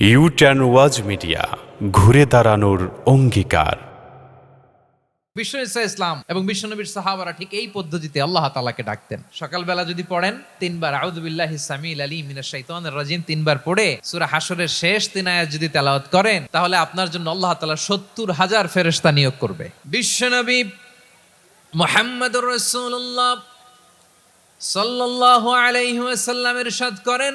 U turn ওয়াজ media ঘুরে দাঁড়ানোর অঙ্গীকার। বিশ্ব ইসা ইসলাম এবং বিশ্বনবীর সাহাবারা ঠিক এই পদ্ধতিতে আল্লাহ তালাকে ডাকতেন। সকালবেলা যদি পড়েন, তিনবার আউদুবিল্লাহ সামিল আলী মিনা শাইতানের রাজিম তিনবার পড়ে সূরা হাসরের শেষ তিন আয়াত যদি তেলাওয়াত করেন, তাহলে আপনার জন্য আল্লাহ তাআলা সত্তর হাজার ফেরেশতা নিয়োগ করবে। বিশ্বনবী মোহাম্মদুর রাসূলুল্লাহ সাল্লাল্লাহু আলাইহি ওয়াসাল্লাম ইরশাদ করেন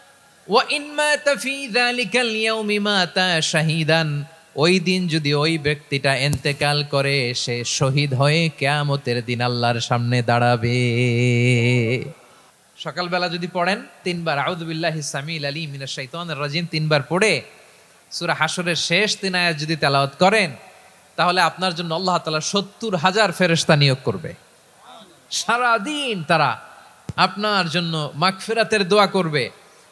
ওয়া ইন মাতা ফি যালিকাল মাতা শাহিদান। ওই দিন যদি ওই ব্যক্তিটা এন্তেকাল করে, সে শহীদ হয়ে কেয়ামতের দিন আল্লাহর সামনে দাঁড়াবে। সকালবেলা যদি পড়েন, তিনবার আউদুবিল্লাহ সামিল আলী মিনাশ শাইতানির রাজিম তিনবার পড়ে, সুরা হাসরের শেষ তিন আয়াত যদি তেলাওয়াত করেন, তাহলে আপনার জন্য আল্লাহ তাআলা সত্তর হাজার ফেরেশতা নিয়োগ করবে। সারা দিন তারা আপনার জন্য মাগফিরাতের দোয়া করবে।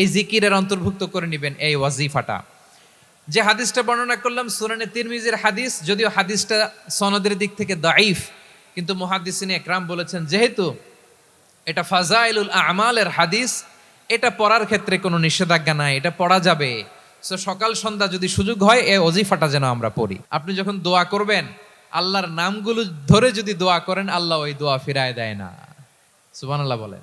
এই জিকিরের অন্তর্ভুক্ত করে নেবেন এই ওয়াজিফাটা। যে হাদিসটা বর্ণনা করলাম, সুরানে তিরমিজের হাদিস, যদিও হাদিসটা সনদের দিক থেকে দাইফ কিন্তু মুহাদ্দিসিন একরাম বলেছেন, যেহেতু এটা ফাজাইলুল আমালের হাদিস, এটা পড়ার ক্ষেত্রে কোনো নিষেধাজ্ঞা নাই, এটা পড়া যাবে। সো সকাল সন্ধ্যা যদি সুযোগ হয়, এই অজিফাটা যেন আমরা পড়ি। আপনি যখন দোয়া করবেন, আল্লাহর নামগুলো ধরে যদি দোয়া করেন, আল্লাহ ওই দোয়া ফিরায় দেয় না। সুবহানাল্লাহ বলেন।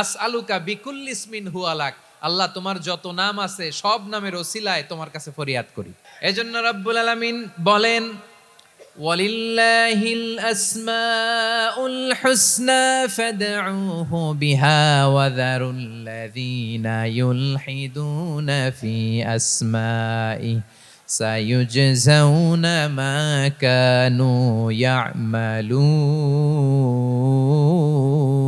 আস আলুকা বিকুল ইসমিন হুয়ালাক। আল্লাহ তোমার যত নাম আছে, সব নামের ওসিলায় তোমার কাছে ফরিয়াদ করি। এজন্য রব্বুল আলামিন বলেন, ওয়ালিল্লাহিল আসমাউল হুসনা ফাদউহু বিহা ওয়া যারুল্লাযিনা ইউলহিদুনা ফি আসমাই সায়ুজজাউনা মা কানু ইয়ামালুন।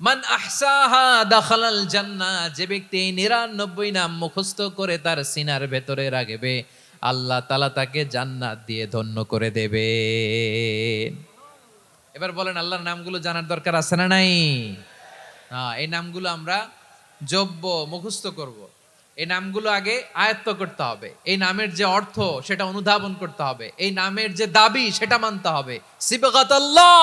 মান আহসাহা দাখালাল জান্নাহ, যে ব্যক্তি এই নিরানব্বই নাম মুখস্থ করে তার সিনার ভেতরে রাখবে, আল্লাহ তালা তাকে জান্নাত দিয়ে ধন্য করে দেবে। এবার বলেন, আল্লাহর নামগুলো জানার দরকার আছে না নাই? হ্যাঁ এই নামগুলো আমরা জব্য মুখস্থ করব। এই নামগুলো আগে আয়ত্ত করতে হবে। এই নামের যে অর্থ, সেটা অনুধাবন করতে হবে। এই নামের যে দাবি, সেটা মানতে হবে। সিবগাতাল্লাহ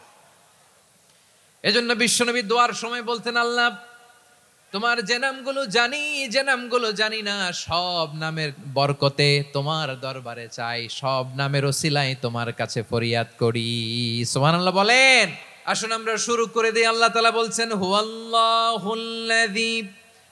এজন্য বিশ্বনবী দোয়ার সময় বলতেন, আল্লাহ, তোমার যে নামগুলো জানি, যে নামগুলো জানি না, সব নামের বরকতে তোমার দরবারে চাই, সব নামের ওসিলাই তোমার কাছে ফরিয়াদ করি। সোমান আল্লাহ বলেন। আসুন আমরা শুরু করে দিই। আল্লাহ তালা বলছেন, হুয়াল্লাহুল্লাযী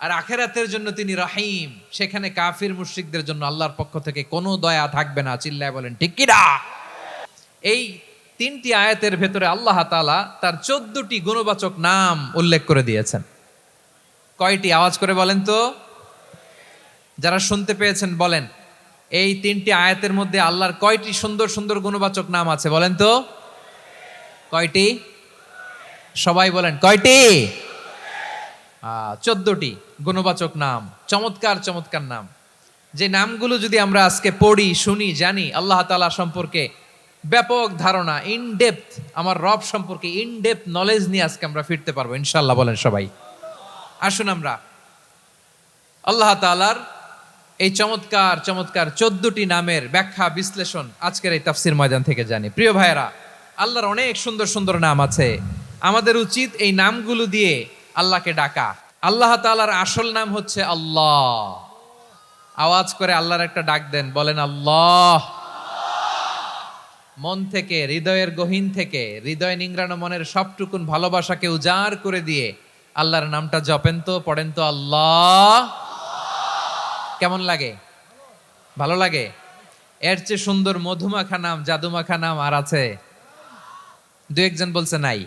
আর আখেরাতের জন্য তিনি রাহিম। সেখানে কাফির মুশরিকদের জন্য আল্লাহর পক্ষ থেকে কোনো দয়া থাকবে না, চিল্লায় বলেন, ঠিক কিনা এই তিনটি আয়াতের ভেতরে আল্লাহ তাআলা তার চোদ্দটি গুণবাচক নাম উল্লেখ করে দিয়েছেন। কয়টি? আওয়াজ করে বলেন তো। যারা শুনতে পেয়েছেন, বলেন। এই তিনটি আয়াতের মধ্যে আল্লাহর কয়টি সুন্দর সুন্দর গুণবাচক নাম আছে, বলেন তো। কয়টি? সবাই বলেন, কয়টি? চোদ্দটি গুণবাচক নাম, চমৎকার চমৎকার নাম। যে নামগুলো যদি আমরা আজকে পড়ি, শুনি, জানি, আল্লাহ তাআলা সম্পর্কে ব্যাপক ধারণা ইন ডেপথ আমার রব সম্পর্কে ইন ডেপথ নলেজ নিয়ে আজকে আমরা ফিরতে পারব ইনশাল্লাহ বলেন সবাই। আসুন আমরা আল্লাহ তালার এই চমৎকার চমৎকার চোদ্দটি নামের ব্যাখ্যা, বিশ্লেষণ আজকের এই তাফসির ময়দান থেকে জানি। প্রিয় ভাইয়েরা, আল্লাহর অনেক সুন্দর সুন্দর নাম আছে। আমাদের উচিত এই নামগুলো দিয়ে আল্লাহকে ডাকা। আল্লাহ তালার আসল নাম হচ্ছে আল্লাহ। আওয়াজ করে আল্লাহর একটা ডাক দেন, বলেন আল্লাহ। মন থেকে, হৃদয়ের গহীন থেকে, হৃদয় নিংড়ানো মনের সবটুকুন ভালোবাসাকে উজাড় করে দিয়ে আল্লাহর নামটা জপেন তো, পড়েন তো, আল্লাহ। কেমন লাগে? ভালো লাগে? এর চেয়ে সুন্দর মধুমাখা নাম, জাদুমাখা নাম আর আছে? দু একজন বলছে নাই।